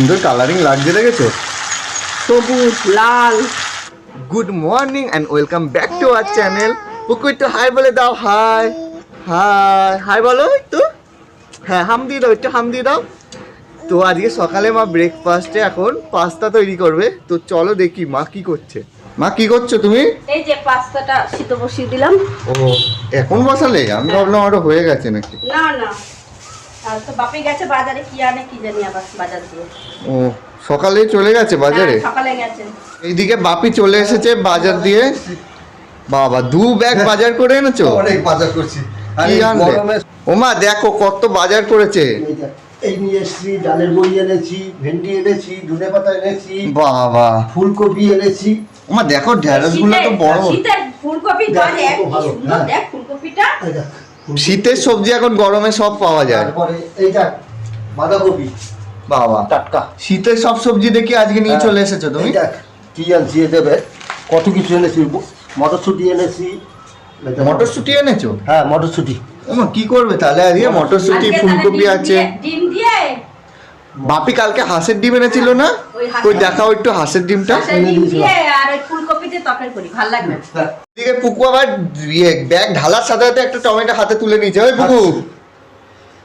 সুন্দর কালারিং লাগছে দেখেছ? সবুজ লাল। Good morning and welcome back to our channel Puku একটু হাই বলে দাও হাই হাই হাই বলো একটু। হ্যাঁ হাম দিয়ে দাও একটু হাম দিয়ে দাও। তো আজকে সকালে মা ব্রেকফাস্টে এখন পাস্তা তৈরি করবে। তো চলো দেখি মা কি করছে। মা কি করছ তুমি? এই যে পাস্তাটা সিদ্ধ বসিয়ে দিলাম। ও এখন বসালে? আমি ভাবলাম আরও হয়ে গেছে নাকি। না না। আর তো বাপে গেছে বাজারে কি আনে কি জানি আবার বাজার দিয়ে। ও সকালে চলে গেছে বাজারে? হ্যাঁ, সকালে গেছে। এইদিকে বাপি চলে এসেছে বাজার দিয়ে। বাবা দু ব্যাগ বাজার করে এনেছো? অনেক বাজার করছি। ওমা দেখো কত বাজার করেছে। এই নিয়ে এসেছি ডালের বড়ি এনেছি ভেন্ডি এনেছি ধনে পাতা এনেছি বাবা। ফুলকপি এনেছি। ওমা দেখো ঢেঁড়সগুলো তো বড়। ফুলকপি দেখ, হ্যাঁ। দেখ ফুলকপিটা। শীতের সবজি এখন গরমে সব পাওয়া যায়। তারপরে এই দেখ বাঁধাকপি। বাবা। টাটকা। শীতের সব সবজি দেখি আজকে নিয়ে হ্যাঁ, চলে এসেছ তুমি? দেখ কি আনছি দেবে? কত কিছু এনেছি মটরশুঁটি এনেছি। মটরশুঁটি এনেছো? হ্যাঁ মটরশুঁটি। ওমা কি করবে তাহলে? আজকে মটরশুঁটি। ফুলকপি আছে। ডিম দিয়ে বাপি কালকে হাঁসের ডিম এনেছিল না? ওই হাঁসের কই দেখাও একটু হাঁসের ডিমটা। ওই এদিকে পুকু আবার ইয়ে ব্যাগ ঢালার সাথে সাথে একটা টমেটো হাতে তুলে নিয়েছে। ওই পুকু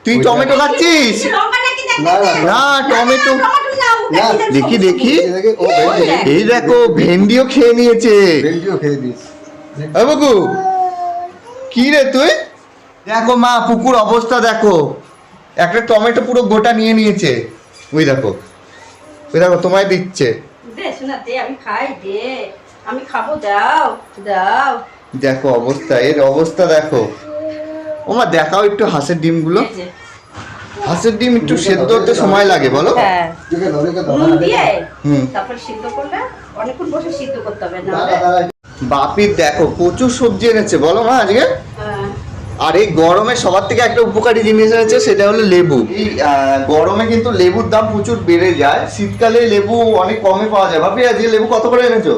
তুই টমেটো খাচ্ছিস? না, টমেটো। টমেটো না, দেখি দেখি। এই দেখে, ও ভেন্ডি। দেখ। এই দেখো ভেন্ডিও খেয়ে নিয়েছে। পুকু কি রে তুই? দেখো মা পুকুর অবস্থা দেখো। একটা টমেটো পুরো গোটা নিয়ে নিয়েছে। ওই দেখো ওই দেখো তোমায় দিচ্ছে। দে শোনা দে আমি খাই দে। আমি খাব দাও দাও। দেখো অবস্থা এর অবস্থা দেখো। ওমা দেখাও একটু হাঁসের ডিমগুলো। হাঁসের ডিম একটু সেদ্ধ হতে সময় লাগে বলো। হ্যাঁ। বাপির দেখো প্রচুর সবজি এনেছে বলো মা আজকে। হ্যাঁ। আর এই গরমে সবার থেকে একটা উপকারী জিনিস আছে সেটা হলো লেবু। এই গরমে কিন্তু লেবুর দাম প্রচুর বেড়ে যায়। শীতকালে লেবু অনেক কমে পাওয়া যায়। বাপি আজকে লেবু কত করে এনেছো?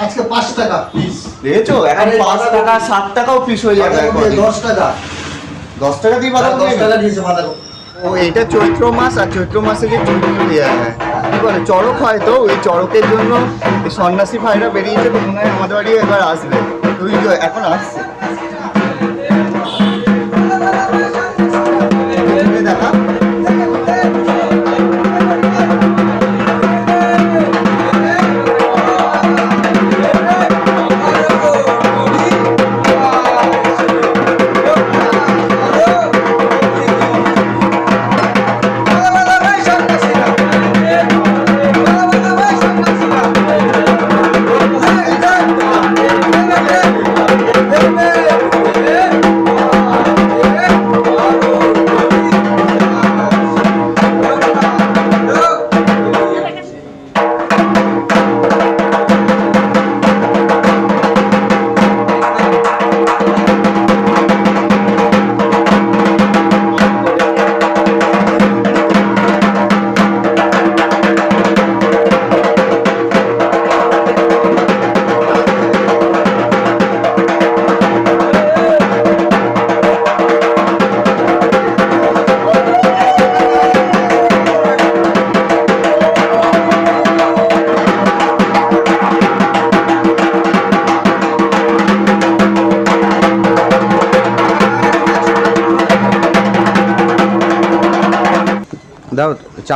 আজকে পাঁচ টাকা পিস দেখেছ এখন পাঁচ টাকা সাত টাকাও পিস হয়ে যাবে দশ টাকা। দশ টাকা দিয়ে আর বাঁধাকপি দশ টাকা দিয়েছে বাঁধাকপি। ও এটা চৈত্র মাস আর চৈত্র মাসে যে চৈত্র- কি বলে চড়ক হয় তো? ওই চড়কের জন্য এই সন্ন্যাসী ভাইরা বেরিয়েছে তো মনে হয় আমাদের বাড়ি এবার আসবে। তো এখন আসছে।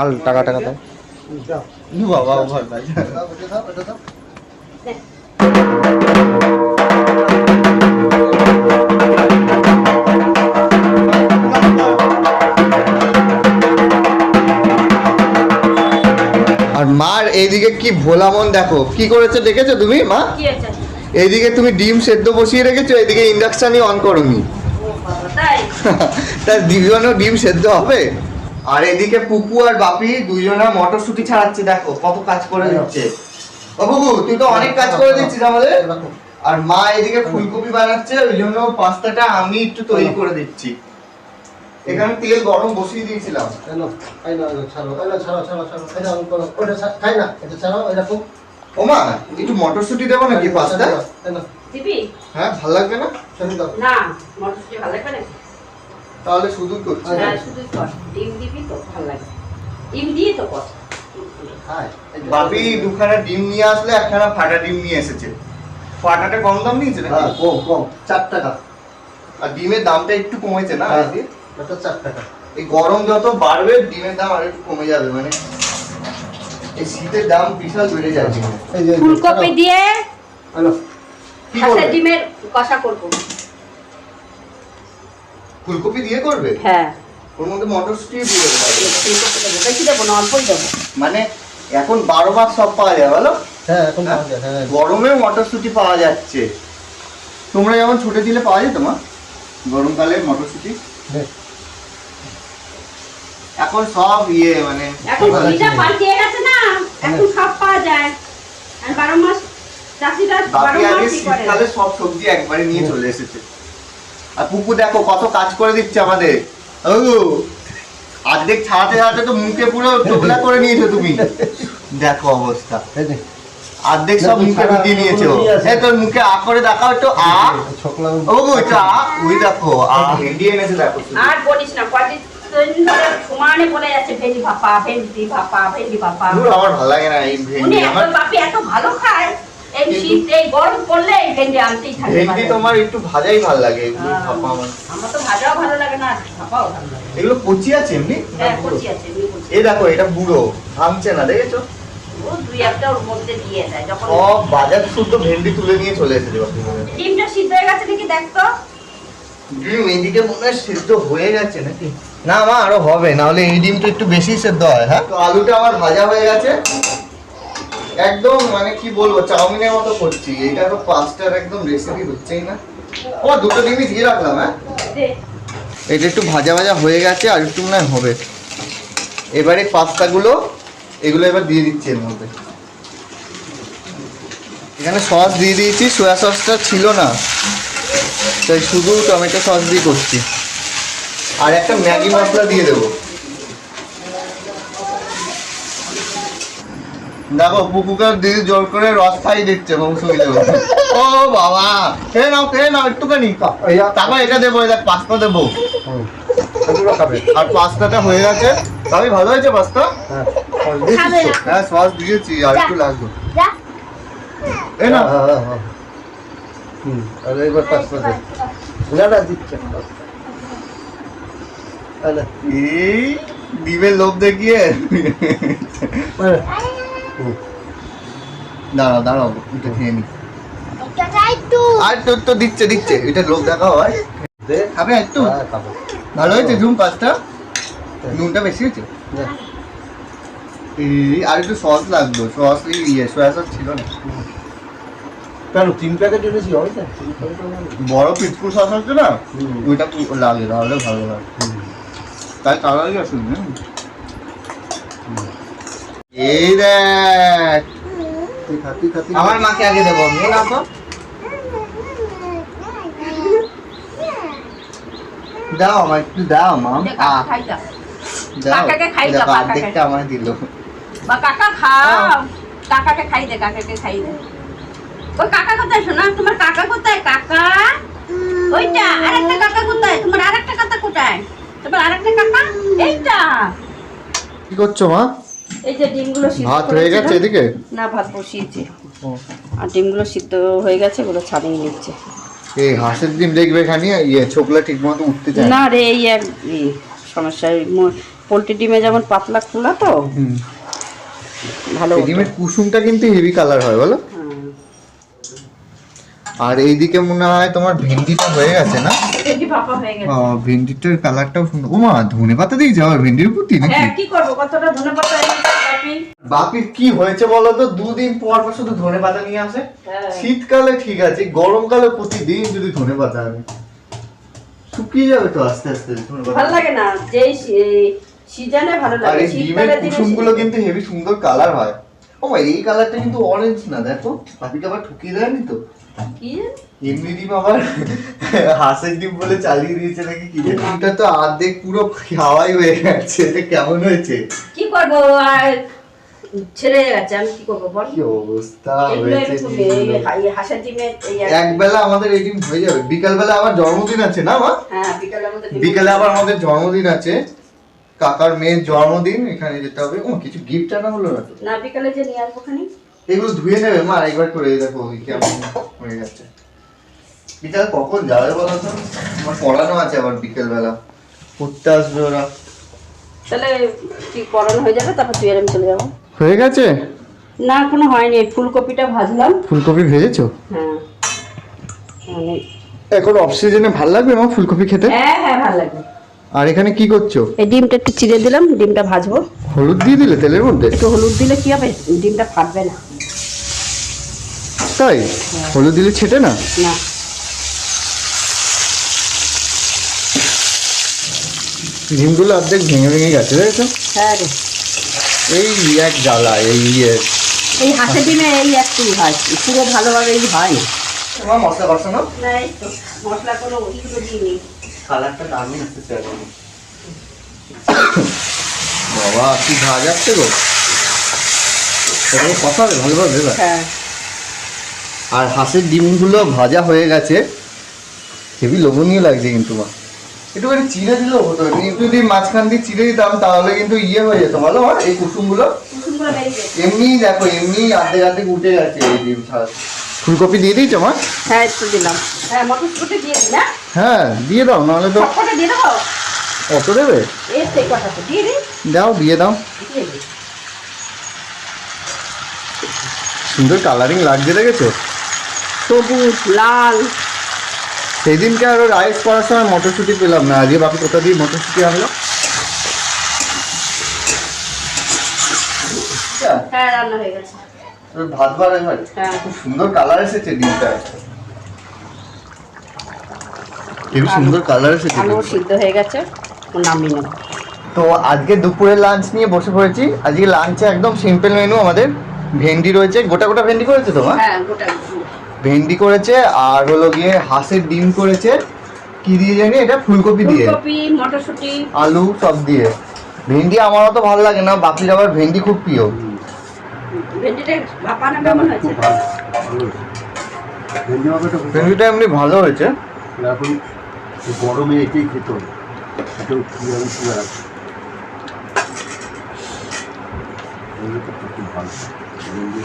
চাল টাকা টাকা দাও। বাবা। আর মার এইদিকে কি ভোলামন দেখো? কি করেছে দেখেছ তুমি মা? এইদিকে তুমি ডিম সেদ্ধ বসিয়ে রেখেছো এইদিকে ইন্ডাকশনই অন করোনি। ও বাবা, তাই? তার দুজনও ডিম সেদ্ধ হবে? আর এদিকে পুপু আর বাপি দুজনা মটরশুটি ছাড়াচ্ছে দেখো কত কাজ করে দিচ্ছে। ও বুবু তুই তো অনেক কাজ করে দিচ্ছিস আমাদের। আর মা এদিকে ফুলকপি বানাচ্ছে ওই জন্য পাস্তাটা আমি একটু তৈরি করে দিচ্ছি। এখানে তেল গরম বসিয়ে দিয়েছিলাম। এই নাও, ছাড়ো, ছাড়ো, ছাড়ো, ছাড়ো, খাই না, এটা ছাড়াও, এরকম। ওমা একটু মটরশুটি দেবো নাকি পাস্তা হ্যাঁ ভালো লাগবে না? ছেড়ে দাও। না মটরশুঁটি ভালো লাগবে নাকি? তাহলে শুধু করছি। হ্যাঁ শুধু কর। ডিম দিবি তো ভালো লাগবে ডিম দিয়ে তো কর। এই বাপি দুখানা ডিম নিয়ে আসলে একখানা ফাটা ডিম নিয়ে এসেছে। ফাটাটা কম দাম নিয়েছে হ্যাঁ নাকি কম কম চার টাকা। আর ডিমের দামটা একটু কমেছে না? হ্যাঁ, আজকে? এটা চার টাকা। এই গরম যত বাড়বে ডিমের দাম আর একটু কমে যাবে মানে এই শীতের দাম বিশাল বেড়ে যাচ্ছে এই যে ফুলকপি দিয়ে হ্যালো। কি ডিমের কষা করব। ফুলকপি দিয়ে করবে? হ্যাঁ। ওর মধ্যে মটরশুটি দিয়ে দেবো। বেশি দেবো না অল্পই দেবো। মানে এখন বারো মাস সব পাওয়া যায় বলো? হ্যাঁ এখন পাওয়া যায় হ্যাঁ গরমেও মটরশুটি পাওয়া যাচ্ছে। তোমরা যেমন ছুটে দিলে পাওয়া যেত মা গরমকালে মটরশুটি? নে। এখন সব ইয়ে মানে এখন সুবিধা পাল্টিয়ে গেছে না এখন সব পাওয়া যায়। আর বারো মাস চাষিরা বারো বাকি আগে শীতকালে সব সবজি একবারে নিয়ে চলে এসেছে। আর পুকু দেখো কত কাজ করে দিচ্ছে আমাদের। ও অর্ধেক ছাড়াতে ছাড়াতে তো মুখে পুরো টোকলা করে নিয়েছো তুমি। দেখো অবস্থা। অর্ধেক সব মুখে ঢুকিয়ে নিয়েছো। এই তোর মুখে আ করে দেখাও একটু আ। ও ওই দেখো আ। এনেছে দেখো আর বলিস না কয়দিন সমানে বলে যাচ্ছে ভেন্ডি ভাপা ভেন্ডি ভাপা ভেন্ডি ভাপা। আমার ভালো লাগে না এই ভেন্ডি। আমার বাপি এত ভালো খায়। এই শীত এই গরম পড়লে এই ভেন্ডি আনতেই থাকে ভেন্ডি তোমার একটু ভাজাই ভালো লাগে এগুলো হ্যাঁ। ভাপা আমার আমার তো ভাজাও ভালো লাগে না ভাপাও ভালো লাগে। এগুলো কচি আছে এমনি? হ্যাঁ কচি আছে এমনি দেখো এটা বুড়ো ভাঙছে না দেখেছ? ও দুই একটা ওর মধ্যে দিয়ে দেয় যখন সব বাজার শুদ্ধ ভেন্ডি তুলে নিয়ে চলে এসেছে ডিমটা সিদ্ধ হয়ে গেছে নাকি দেখতো ডিম এদিকে মনে হয় সেদ্ধ হয়ে গেছে নাকি? না মা আরও হবে না হলে এই ডিমটা একটু বেশি সেদ্ধ হয় হ্যাঁ? তো আলুটা আমার ভাজা হয়ে গেছে। একদম মানে কি বলব, চাউমিনের মতো করছি। এটা তো পাঁচটার একদম রেসিপি হচ্ছেই না। ও, দুটো ডিমই দিয়ে রাখলাম হ্যাঁ? এটা একটু ভাজা ভাজা হয়ে গেছে, আর একটু মনে হবে। এবারে পাস্তাগুলো, এগুলো এবার দিয়ে দিচ্ছি এর মধ্যে। এখানে সস দিয়ে দিয়েছি সোয়া সসটা ছিল না। তাই শুধু টমেটো সস দিয়ে করছি। আর একটা ম্যাগি মশলা দিয়ে দেবো। দেখো পুকুকে দিদি জোর করে রস খাই দিচ্ছে ও বাবা! খেয়ে নাও খেয়ে নাও একটুখানি তারপর এটা দেবো এটা পাস্তা দেবো। আর পাস্তাটা হয়ে গেছে। তবে ভালো হয়েছে পাস্তা? হ্যাঁ হ্যাঁ সস দিয়েছি আর একটু লাগবে। না হ্যাঁ, হ্যাঁ। হুম, আর এবার পাঁচটা দে। না, না, দিচ্ছে এই ডিমের লোভ দেখিয়ে। দাঁড়াও দাঁড়াও এটা খেয়ে নি। আর তোর তো দিচ্ছে দিচ্ছে। এটা লোভ দেখা হয়। দে। খাবে একটু? হ্যাঁ, খাব। ভালো হয়েছে ঝুম পাস্তা নুনটা বেশি হয়েছে? এই আর একটু সস লাগতো সস ইয়ে সোয়া সস ছিল না। কেন তিন প্যাকেট এনেছি হবে না? বড় পিটকুল সস আছে না? ওইটা লাগে তাহলে ভালো হয়। হুম। তাই তাড়াতাড়ি আসুন হ্যাঁ? এই দেখ। তুই খা, তুই খা, তুই খা। আমার মাকে আগে দেবো আমি না তো। দাও আমার একটু দাও মা। দে, কাকা খাই যা। দাও। কাকাকে খাই দাও, অর্ধেকটা আমার দিল। বা কাকা খাও। কাকাকে খাই দে কাকাকে খাই দে ওই কাকা কোথায় শোনা? তোমার কাকা কোথায়? কাকা? ওইটা আরেকটা কাকা কোথায়? তোমার আরেকটা কাকা কোথায়? তোমার আরেকটা কাকা? এইটা। কি করছ মা? এই যে ডিমগুলো সিদ্ধ ভাত হয়ে গেছে এদিকে? না ভাত বসিয়েছি। আর ডিমগুলো সিদ্ধ হয়ে গেছে ওগুলো ছাড়িয়ে নিচ্ছে। এই হাঁসের ডিম দেখবে এখানে ইয়ে ছোকলা ঠিক মতো উঠতে চায় না? রে এই এক সমস্যা পোলট্রি ডিমে যেমন পাতলা খোলা তো ভালো ডিমের কুসুমটা কিন্তু হেভি কালার হয় বলো? হ্যাঁ। আর এইদিকে মনে হয় তোমার ভেন্ডিটা হয়ে গেছে না? হয়ে ভেন্ডিটার কালারটাও সুন্দর। ও মা ধনে পাতা দিয়েছে আবার ভেন্ডির প্রতি নাকি? হ্যাঁ কি করব? কতটা ধনে পাতা বাপি? বাপির কি হয়েছে বলো তো? দুদিন পর পর শুধু ধনে পাতা নিয়ে আসে। হ্যাঁ। শীতকালে ঠিক আছে গরমকালে প্রতিদিন যদি ধনে পাতা আনে। শুকিয়ে যাবে তো আস্তে আস্তে ধনে ভালো লাগে না? যেই সিজনে ভালো লাগে শীতকালে দিনে কিন্তু হেভি সুন্দর কালার হয়। ও এই কালারটা কিন্তু অরেঞ্জ না দেখো। বাপিকে আবার ঠকিয়ে দেয়নি তো? কি এমনি ডিম আবার হাঁসের ডিম বলে চালিয়ে দিয়েছে নাকি কি জানি। ডিমটা তো অর্ধেক পুরো খাওয়াই হয়ে গেছে এটা কেমন হয়েছে? কি করব? আর ছেড়ে গেছে আমি কি করব বল? কি অবস্থা হয়েছে একটু ডিমগুলো। এই- এই হাঁসের ডিমে এই আর- এক বেলা আমাদের এই ডিম হয়ে যাবে। বিকাল বেলা আবার জন্মদিন আছে না মা? হ্যাঁ বিকালের মধ্যে বিকালে আবার আমাদের জন্মদিন আছে। কাকার মেয়ের জন্মদিন এখানে যেতে হবে। ও কিছু গিফট আনা হলো না তো? না বিকালে যে নিয়ে আসব খানি? এগুলো ধুয়ে নেবে। মা একবার করে দেখো কেমন হয়ে যাচ্ছে। বিকাল কখন যাবে বলো তো? আমার পড়ানো আছে আবার বিকেল বেলা পড়তে আসবে ওরা। তাহলে কি পড়ানো হয়ে যাবে? তারপর তুই আর আমি চলে যাব। হয়ে গেছে? না কোনো হয়নি। ফুলকপিটা ভাজলাম। ফুলকপি ভেজেছো? হ্যাঁ। মানে এখন অফ সিজনে ভালো লাগবে মা ফুলকপি খেতে? হ্যাঁ হ্যাঁ ভালো লাগবে। আর এখানে কি করছ? এই ডিমটা একটু চিড়ে দিলাম ডিমটা ভাজবো। হলুদ দিয়ে দিলে তেলের মধ্যে? একটু হলুদ দিলে কি হবে? ডিমটা ফাটবে না। তাই? হলুদ দিলে ছেটে না? না। ডিমগুলো অর্ধেক ভেঙে ভেঙে গেছে তাই দেখেছ? হ্যাঁ রে। এই এক জ্বালা এই ইয়ে। এই হাঁসের ডিমে এই একটু হয়। পুরো ভালোভাবে এই হয়। তোমার মশলা কষানো? না এই তো মশলা কোনো ইগুলো দিইনি। কালারটা দারুণ এসেছে এখন বাবা কি ধা যাচ্ছে গো? কষাবে ভালোভাবে হ্যাঁ। আর হাঁসের ডিমগুলো ভাজা হয়ে গেছে। হেভি লোভনীয় লাগছে কিন্তু মা। একটুখানি চিড়ে দিলেও হতো। একটু যদি মাঝখান দিয়ে চিড়ে দিতাম তাহলে কিন্তু ইয়ে হয়ে যেত। বলো মা এই কুসুমগুলো? কুসুমগুলো এমনি দেখো এমনি আর্ধেক আর্ধেক উঠে গেছে এই ডিম ছাড়া। ফুলকপি দিয়ে দিয়েছ মা? হ্যাঁ একটু দিলাম। হ্যাঁ মটরশুটি দিয়ে দিই না? হ্যাঁ দিয়ে দাও নাহলে তো সবকটা দিয়ে দেবো? অত দেবে? এই সেই কথা তো দিয়ে দিই। দাও দিয়ে দাও। সুন্দর কালারিং লাগছে দেখেছ? সবুজ লাল। সেদিনকে আরও রাইস করার সময় মটরশুঁটি পেলাম না আজকে বাপি কোথা দিয়ে মটরশুঁটি আনলো? হ্যাঁ রান্না হয়ে গেছে। ভাত বার এবার হ্যাঁ। খুব সুন্দর কালার এসেছে ডিমটা। খুবই সুন্দর কালার এসেছে আলু সিদ্ধ হয়ে গেছে নামিয়ে নেব। তো আজকে দুপুরের লাঞ্চ নিয়ে বসে পড়েছি। আজকে লাঞ্চে একদম সিম্পল মেনু আমাদের। ভেন্ডি রয়েছে। গোটা গোটা ভেন্ডি করেছে তোমার হ্যাঁ গোটা ভেন্ডি করেছে আর হলো গিয়ে হাঁসের ডিম করেছে। কি দিয়ে জানি? এটা ফুলকপি দিয়ে। ফুলকপি মটরশুটি। আলু সব দিয়ে। ভেন্ডি আমার অত ভালো লাগে না। বাপির আবার ভেন্ডি খুব প্রিয়। ভেন্ডিটা ভাপানো কেমন হয়েছে? ভেন্ডি মাখাটা খুব ভেন্ডিটা এমনি ভালো হয়েছে। এখন গরমে এটাই খেতে।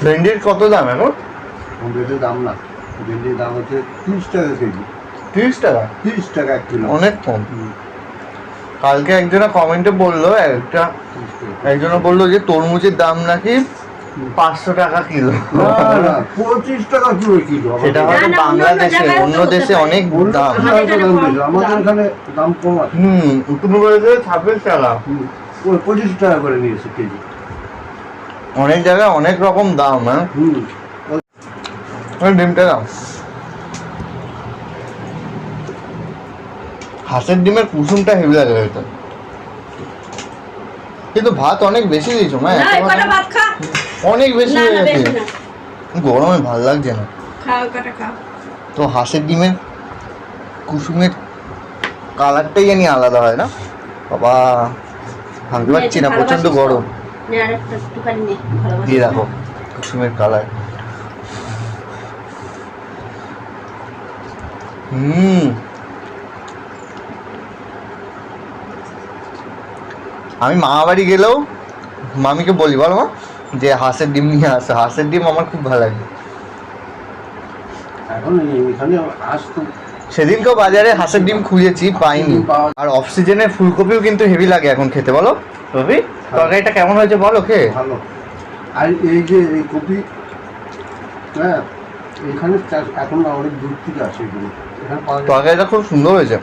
ভেন্ডির কত দাম এখন? ভেন্ডির দাম না ভেন্ডির দাম হচ্ছে তিরিশ টাকা কেজি। তিরিশ টাকা? তিরিশ টাকা এক কিলো। অনেক কম। কালকে একজনা কমেন্টে বলল একটা 30 টাকা। একজনা বলল যে তরমুজের দাম নাকি পাঁচশো টাকা কিলো। পঁচিশ টাকা কিলো সেটা হয়তো বাংলাদেশে অন্য দেশে অনেক দাম। আমাদের এখানে কম ছাব্বিশ টাকা। পঁচিশ টাকা করে নিয়েছে কেজি। অনেক জায়গায় অনেক রকম দাম হ্যাঁ? হুম। ডিমটা দাম হাঁসের ডিমের কুসুমটা হেভি লাগে কিন্তু ভাত অনেক বেশি দিয়েছ মা ভাত খা। অনেক বেশি হয়ে গেছে। গরমে ভালো লাগছে না। তো হাঁসের ডিমের কুসুমের কালারটাই জানি আলাদা হয় না। বাবা ভাবতে পারছি না প্রচণ্ড গরম। দিয়ে দেখো কুসুমের কালার। হুম। আমি মামা বাড়ি গেলেও মামিকে বলি বলো মা। যে হাঁসের ডিম নিয়ে আসো হাঁসের ডিম আমার খুব ভালো লাগে। এখন তো সেদিনকেও বাজারে হাঁসের ডিম খুঁজেছি পাইনি। আর অফ সিজনে ফুলকপিও কিন্তু হেভি লাগে এখন খেতে বলো। রবি তরকারিটা কেমন হয়েছে বলো খেয়ে। ভালো। আর এই যে এই কপি হ্যাঁ এখানে এখন অনেক দূর থেকে আসে এখানে তরকারিটা খুব সুন্দর হয়েছে।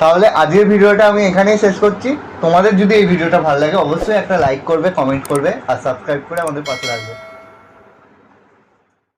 তাহলে আজকের ভিডিওটা আমি এখানেই শেষ করছি। তোমাদের যদি এই ভিডিওটা ভালো লাগে, অবশ্যই একটা লাইক করবে কমেন্ট করবে, আর সাবস্ক্রাইব করে আমাদের পাশে রাখবে